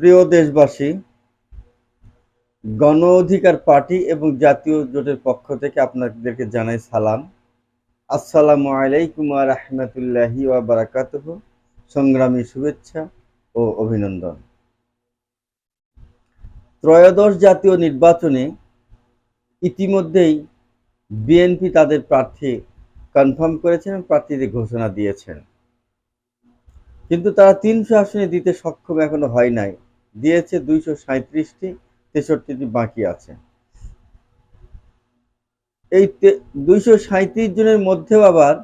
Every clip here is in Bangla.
প্রিয় দেশবাসী, গণ অধিকার পার্টি এবং জাতীয় জোটের পক্ষ থেকে আপনাদেরকে জানাই সালাম। আসসালামু আলাইকুম রহমতুল্লাহি বারাকাতুহ। সংগ্রামী শুভেচ্ছা ও অভিনন্দন। ত্রয়োদশ জাতীয় নির্বাচনে ইতিমধ্যেই বিএনপি তাদের প্রার্থী কনফার্ম করেছেন এবং প্রার্থীদের ঘোষণা দিয়েছেন। কিন্তু তারা তিনশো আসনে দিতে সক্ষম এখনও হয় নাই। দিয়েছে দুইশো সাঁত্রিশটি তেষট্টিটি বাকি আছে। এই দুইশো সাঁত্রিশ জনের মধ্যেও আবার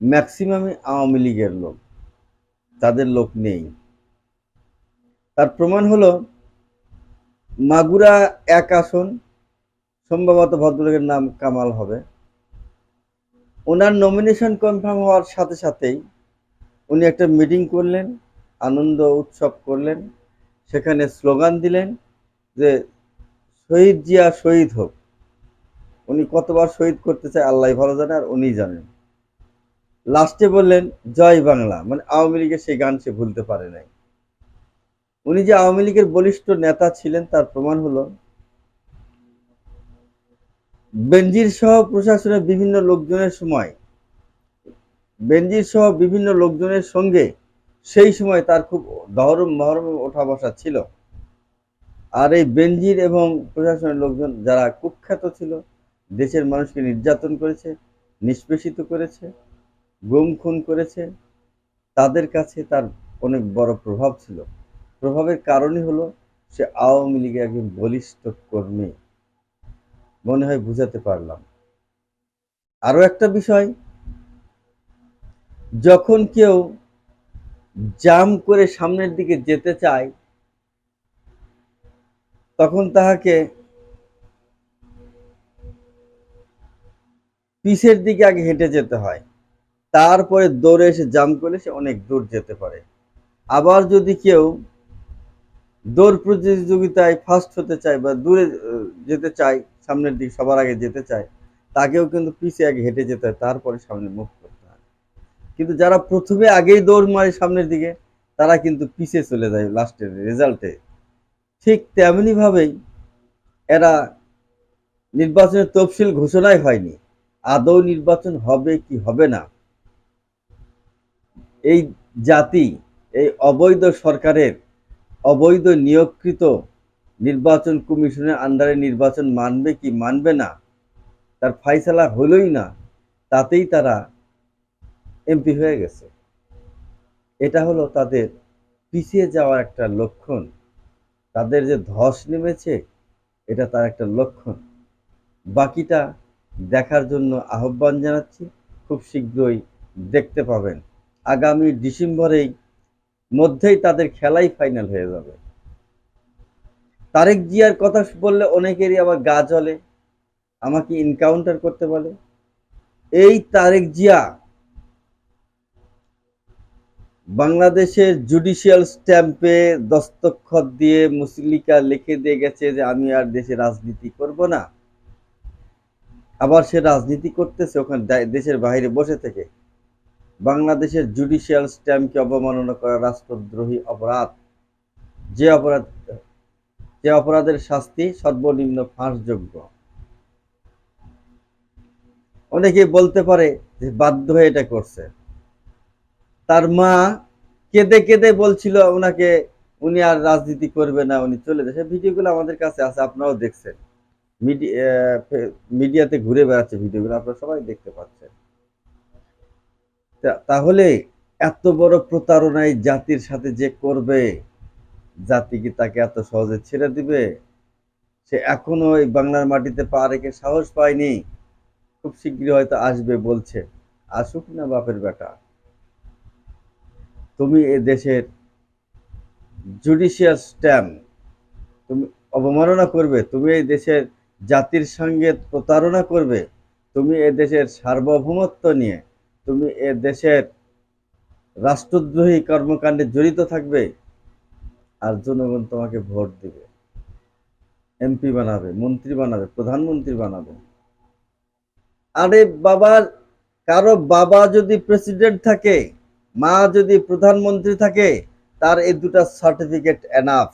ম্যাক্সিমামই আওয়ামী লীগের লোক, তাদের লোক নেই। তার প্রমাণ হলো, মাগুরা এক আসন, সম্ভবত ভদ্রলোকের নাম কামাল হবে। ওনার নমিনেশন কনফার্ম হওয়ার সাথে সাথেই উনি একটা মিটিং করলেন, আনন্দ উৎসব করলেন। সেখানে স্লোগান দিলেন যে, শহীদ জিয়া শহীদ হোক। উনি কতবার শহীদ করতে চায় আল্লাহ ভালো জানে আর উনি জানেন। লাস্টে বললেন, জয় বাংলা। মানে আওয়ামী লীগের সেই গান সে ভুলতে পারে নাই। উনি যে আওয়ামী লীগের বলিষ্ঠ নেতা ছিলেন, তার প্রমাণ হলো, বেনজির সহ প্রশাসনের বিভিন্ন লোকজনের সময়, বেনজির সহ বিভিন্ন লোকজনের সঙ্গে সেই সময় তার খুব দহরম মহরম ওঠা বসা ছিল। আর এই বেনজির এবং প্রশাসনের লোকজন যারা কুখ্যাত ছিল, দেশের মানুষকে নির্যাতন করেছে, নিষ্পেষিত করেছে, গুম খুন করেছে, তাদের কাছে তার অনেক বড় প্রভাব ছিল। প্রভাবের কারণই হলো সে আওয়ামী লীগের একজন বলিষ্ঠ কর্মী। মনে হয় বুঝাতে পারলাম। আরও একটা বিষয়, যখন কেউ জাম করে সামনের দিকে যেতে চায়, তখন তাহাকে পিছের দিকে আগে হেঁটে যেতে হয়। তারপরে দৌড়ে এসে জাম করলে সে অনেক দূর যেতে পারে। আবার যদি কেউ দৌড় প্রতিযোগিতায় ফার্স্ট হতে চায় বা দূরে যেতে চায়, সামনের দিকে সবার আগে যেতে চায়, তাকেও কিন্তু পিছিয়ে আগে হেঁটে যেতে হয়, তারপরে সামনে মুখ কিন্তু যারা প্রথমে আগেই দৌড় মারে সামনের দিকে, তারা কিন্তু পিছিয়ে চলে যায় লাস্টের রেজাল্টে। ঠিক তেমনি ভাবেই এরা নির্বাচনের তফসিল ঘোষণাই হয়নি। আদৌ নির্বাচন হবে কি হবে না? এই জাতি, এই অবৈধ সরকারের অবৈধ নিয়োগকৃত নির্বাচন কমিশনের আন্ডারে নির্বাচন মানবে কি মানবে না, তার ফাইসালা হলোই না, তাতেই তারা এমপি হয়ে গেছে। এটা হলো তাদের পিছিয়ে যাওয়ার একটা লক্ষণ। তাদের যে ধস নেমেছে, এটা তার একটা লক্ষণ। বাকিটা দেখার জন্য আহ্বান জানাচ্ছি, খুব শীঘ্রই দেখতে পাবেন। আগামী ডিসেম্বরেই মধ্যেই তাদের খেলাই ফাইনাল হয়ে যাবে। তারেক জিয়ার কথা বললে অনেকেরই আবার গা জ্বলে, আমাকে ইনকাউন্টার করতে বলে। এই তারেক জিয়া বাংলাদেশের জুডিশিয়াল স্ট্যাম্পে দস্তখত দিয়ে মুসলিকা লিখে দিয়ে গেছে যে, আমি আর দেশে রাজনীতি করব না। আবার সে রাজনীতি করতেছে ওখানে দেশের বাইরে বসে থেকে। বাংলাদেশের জুডিশিয়াল স্ট্যাম্পকে অবমাননা করা রাষ্ট্রদ্রোহী অপরাধ। যে অপরাধ, যে অপরাধের শাস্তি সর্বনিম্ন ফাঁসযোগ্য। অনেকে বলতে পারে যে, বাধ্য হয়ে এটা করছে। তার মা কেঁদে কেঁদে বলছিল ওনাকে, উনি আর রাজনীতি করবে না, উনি চলে যাচ্ছে ভিডিওগুলো আমাদের কাছে আছে, আপনারাও দেখছেন। মিডিয়াতে ঘুরে বেড়াচ্ছে ভিডিওগুলো, আপনারা সবাই দেখতে পাচ্ছেন। তাহলে এত বড় প্রতারণায় জাতির সাথে যে করবে? জাতি কি তাকে এত সহজে ছেড়ে দিবে? সে এখনও ওই বাংলার মাটিতে পা রেখে সাহস পায়নি। খুব শীঘ্রই হয়তো আসবে বলছে। আসুক না বাপের বেটা। তুমি এ দেশের জুডিশিয়াল স্ট্যাম্প তুমি অবমাননা করবে, তুমি এই দেশের জাতির সঙ্গে প্রতারণা করবে, তুমি এ দেশের সার্বভৌমত্ব নিয়ে, তুমি এ দেশের রাষ্ট্রদ্রোহী কর্মকাণ্ডে জড়িত থাকবে, আর জনগণ তোমাকে ভোট দিবে। এমপি বানাবে, মন্ত্রী বানাবে, প্রধানমন্ত্রী বানাবে। আরে বাবার কারও বাবা যদি প্রেসিডেন্ট থাকে মা যদি প্রধানমন্ত্রী থাকে, তার এই দুটা সার্টিফিকেট এনাফ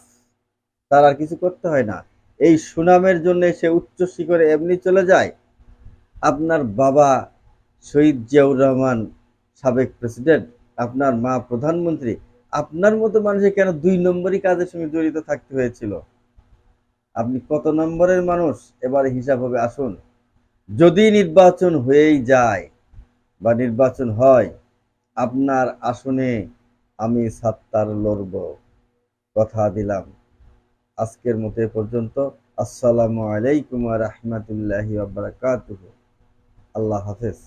তার আর কিছু করতে হয় না। এই সুনামের জন্য সে উচ্চ শিখরে এমনি চলে যায়। আপনার বাবা শহীদ জিয়াউর রহমান, সাবেক প্রেসিডেন্ট, আপনার মা প্রধানমন্ত্রী, আপনার মতো মানুষের কেন দুই নম্বরই কাজের সঙ্গে জড়িত থাকতে হয়েছিল? আপনি কত নম্বরের মানুষ? এবার হিসাব হবে, আসুন। যদি নির্বাচন হয়েই যায় বা নির্বাচন হয় আপনার আসনে আমি সাত্তার লড়ব। কথা দিলাম। আজকের মতো পর্যন্ত। আসসালামু আলাইকুম রহমতুল্লাহি আল্লাহ হাফেজ।